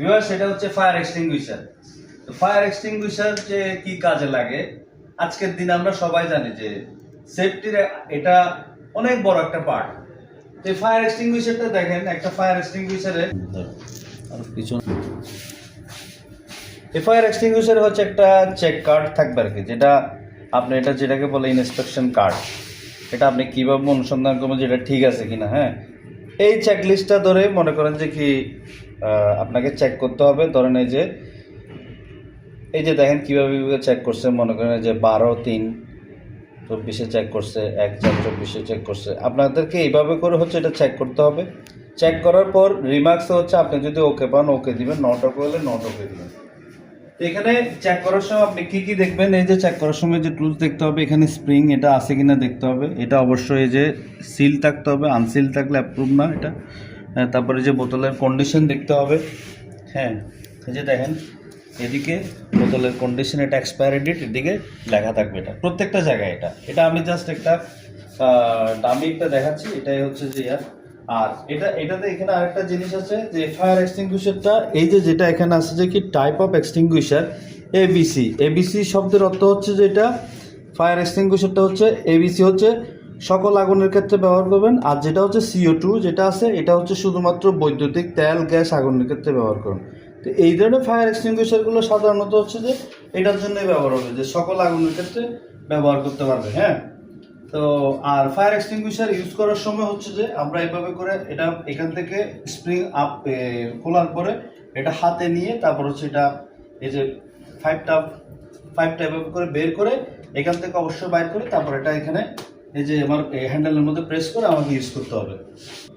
Viewer সেটা হচ্ছে fire extinguisher তো ফায়ার এক্সটিংগুইশার যে কি কাজে লাগে? আজকের দিনে আমরা সবাই জানি যে সেফটির এটা অনেক বড় একটা পার্ট তো ফায়ার এক্সটিংগুইশারটা দেখেন, একটা ফায়ার এক্সটিংগুইশারে আর কিছু এই ফায়ার এক্সটিংগুইশার হচ্ছে একটা চেক কার্ড থাকবে আর কি, যেটা আপনি এটা যেটাকে বলে ইন্সপেকশন কার্ড এটা আপনি কীভাবে অনুসন্ধান করবেন যে এটা ঠিক আছে কিনা হ্যাঁ? এই চেকলিস্টটা ধরে মনে করেন যে কি আপনাকে চেক করতে হবে। ধরেন এই যে এই যে দেখেন কীভাবে চেক করছে। মনে করেন যে বারো, তিন, চব্বিশে চেক করছে, এক, চার, চব্বিশে চেক করছে। আপনাদেরকে এইভাবে করে হচ্ছে এটা চেক করতে হবে। চেক করার পর রিমার্কস হচ্ছে আপনি যদি ওকে পান ওকে দিবেন। নট ওকে হলে নট ওকে দিবেন। এখানে চেক করার সময় আপনি কী কী দেখবেন? এই যে চেক করার সময় যে টুলস দেখতে হবে, এখানে স্প্রিং এটা আছে কিনা দেখতে হবে। এটা অবশ্যই এই যে সিল থাকতে হবে। আনসিল থাকলে অ্যাপ্রুভ না এটা। তারপরে যে বোতলের কন্ডিশন দেখতে হবে। হ্যাঁ এই যে দেখেন, এদিকে বোতলের কন্ডিশন এটা এক্সপায়ারি ডেট এদিকে লেখা থাকবে এটা। প্রত্যেকটা জায়গায় এটা। এটা আমি জাস্ট একটা দামি একটা দেখাচ্ছি, এটাই হচ্ছে যে ইয়ার। আর এটা, এটাতে এখানে আরেকটা জিনিস আছে যে ফায়ার এক্সটিংগুইশারটা এই যে যেটা এখানে আছে যে কি type of extinguisher ABC ABC শব্দের অর্থ হচ্ছে যে এটা ফায়ার এক্সটিংগুইশারটা হচ্ছে এবিসি হচ্ছে সকল আগুনের ক্ষেত্রে ব্যবহার করবেন। আর যেটা হচ্ছে সিও টু যেটা আছে, এটা হচ্ছে শুধুমাত্র বৈদ্যুতিক তেল, গ্যাস আগুনের ক্ষেত্রে ব্যবহার করুন। তো এই ধরনের ফায়ার এক্সটিংগুইশারগুলো সাধারণত হচ্ছে যে এটার জন্যই ব্যবহার হবে, যে সকল আগুনের ক্ষেত্রে ব্যবহার করতে পারবে হ্যাঁ? তো আর ফায়ার এক্সটিংগুইশার ইউজ করার সময় হচ্ছে যে আমরা এভাবে করে এটা এখান থেকে স্প্রিং আপ খোলার পরে এটা হাতে নিয়ে তারপর হচ্ছে এটা এই যে ফাইভটা ফাইভটা এভাবে করে বের করে এখান থেকে অবশ্যই বাইর করে তারপর এটা এখানে এই যে আমার হ্যান্ডেলের মধ্যে প্রেস করে আমাকে ইউজ করতে হবে।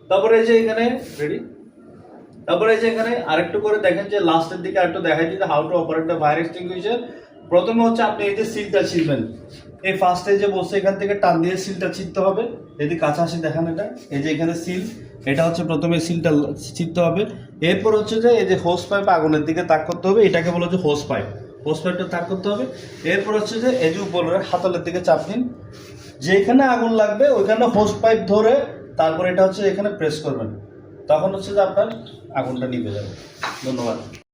তারপরে এই যে এখানে রেডি তারপরে এই যে এখানে আরেকটু করে দেখেন যে লাস্টের দিকে আরেকটু দেখাই দিতে how to operate the fire extinguisher প্রথমে হচ্ছে আপনি এই যে সিলটা ছিলবেন এই ফার্স্টে যে বসে এখান থেকে টান দিয়ে সিলটা ছিঁড়তে হবে। যদি কাছে আসি দেখান এটা। এই যে এখানে সিল এটা হচ্ছে প্রথমে সিলটা ছিঁড়তে হবে। এরপর হচ্ছে যে এই যে হোস পাইপ আগুনের দিকে তাক করতে হবে। এটাকে বলা হচ্ছে হোস পাইপ হোস পাইপটা তাক করতে হবে। এরপর হচ্ছে যে এই যে উপরে হাতলের দিকে চাপ দিন। যেখানে আগুন লাগবে, ওইখানে হোস পাইপ ধরে তারপর এটা হচ্ছে এখানে প্রেস করবেন। তখন হচ্ছে যে আপনার আগুনটা নিভে যাবে। ধন্যবাদ।